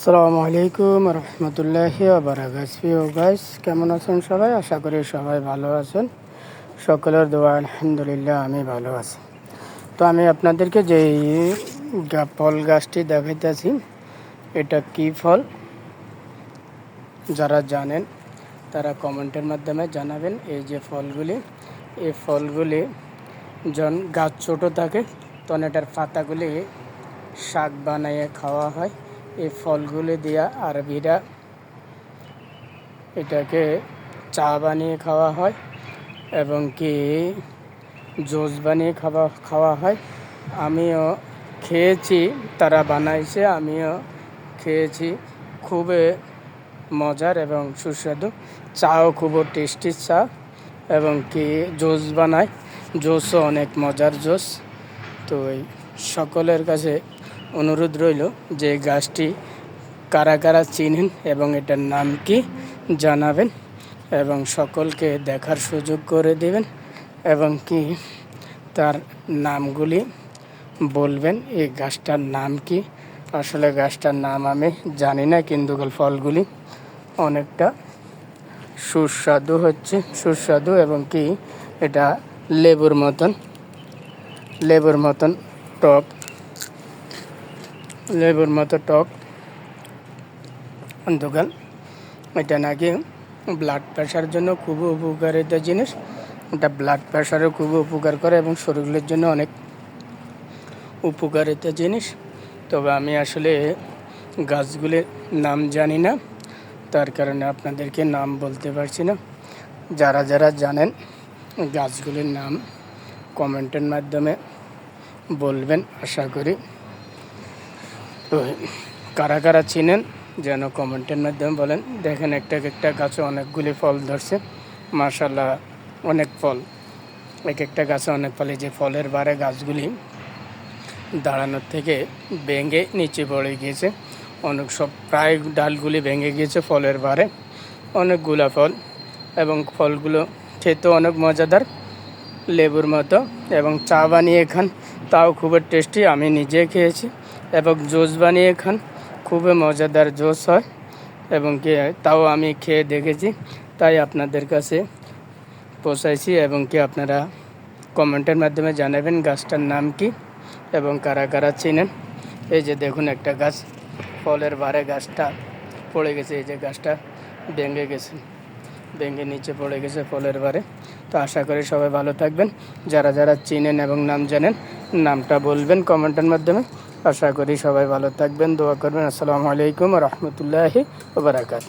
আসসালামু আলাইকুম রহমতুল্লাহি বারাকাতুহু। গাইস কেমন আছেন সবাই? আশা করি সবাই ভালো আছেন। সকলের দোয়া, আলহামদুলিল্লাহ, আমি ভালো আছি। তো আমি আপনাদেরকে যে ফল গাছটি দেখাইতেছি, এটা কি ফল? যারা জানেন, তারা কমেন্টের মাধ্যমে জানাবেন এই যে ফলগুলি। এই ফলগুলি যখন গাছ ছোটো থাকে, তখন এটার পাতাগুলি শাক বানিয়ে খাওয়া হয়। এই ফলগুলি দিয়া আরবিরা এটাকে চা বানিয়ে খাওয়া হয় এবং কি জুস বানিয়ে খাওয়া খাওয়া হয়। আমিও খেয়েছি, তারা বানাইছে, আমিও খেয়েছি। খুবই মজার এবং সুস্বাদু। চাও খুব টেস্টি চা এবং কি জুস বানায়। জুসও অনেক মজার জুস। তো এই সকলের কাছে অনুরোধ রইল যে গাছটি কারা কারা চিনেন এবং এটার নাম কি জানাবেন এবং সকলকে দেখার সুযোগ করে দেবেন এবং কি তার নামগুলি বলবেন। এই গাছটার নাম কি? আসলে গাছটার নাম আমি জানি না, কিন্তু ফলগুলি অনেকটা সুস্বাদু হচ্ছে, সুস্বাদু এবং কি এটা লেবুর মতন লেবুর মতন টক লেবুর মতো টক দোকান এটা নাকি ব্লাড প্রেশার জন্য খুব উপকারিতা জিনিস, এটা ব্লাড প্রেশারও খুব উপকার করে এবং শরীরের জন্য অনেক উপকারিতা জিনিস। তবে আমি আসলে গাছগুলির নাম জানি না, তার কারণে আপনাদেরকে নাম বলতে পারছি না। যারা যারা জানেন গাছগুলির নাম কমেন্টের মাধ্যমে বলবেন, আশা করি তো কারা কারা চিনেন, যেন কমেন্টের মাধ্যমে বলেন। দেখেন একটা একটা গাছে অনেকগুলি ফল ধরছে। মার্শাল্লাহ অনেক ফল। এক একটা গাছে অনেক ফলে। যে ফলের বারে গাছগুলি দাঁড়ানোর থেকে ভেঙে নিচে পড়ে গিয়েছে। অনেক সব প্রায় ডালগুলি ভেঙে গিয়েছে ফলের বারে। অনেকগুলা ফল এবং ফলগুলো খেতেও অনেক মজাদার, লেবুর মতো এবং চা বানিয়ে খান। তাও খুবই টেস্টি, আমি নিজে খেয়েছি। এবং জুস বানিয়ে খান। খুবই মজাদার জুস হয় এবং কি তাও আমি খেয়ে দেখেছি। তাই আপনাদের কাছে পৌঁছাইছি এবং কি আপনারা কমেন্টের মাধ্যমে জানাবেন গাছটার নাম কি এবং কারা কারা চিনেন। এই যে দেখুন একটা গাছ, ফলের বারে গাছটা পড়ে গেছে, এই যে গাছটা ভেঙে গেছে, ভেঙে নিচে পড়ে গেছে ফলের বারে তো আশা করি সবাই ভালো থাকবেন। যারা যারা চিনেন এবং নাম জানেন, নামটা বলবেন কমেন্টের মাধ্যমে। আশা করি সবাই ভালো থাকবেন দোয়া করবেন। আসসালামু আলাইকুম রহমতুল্লাহি বারাকাত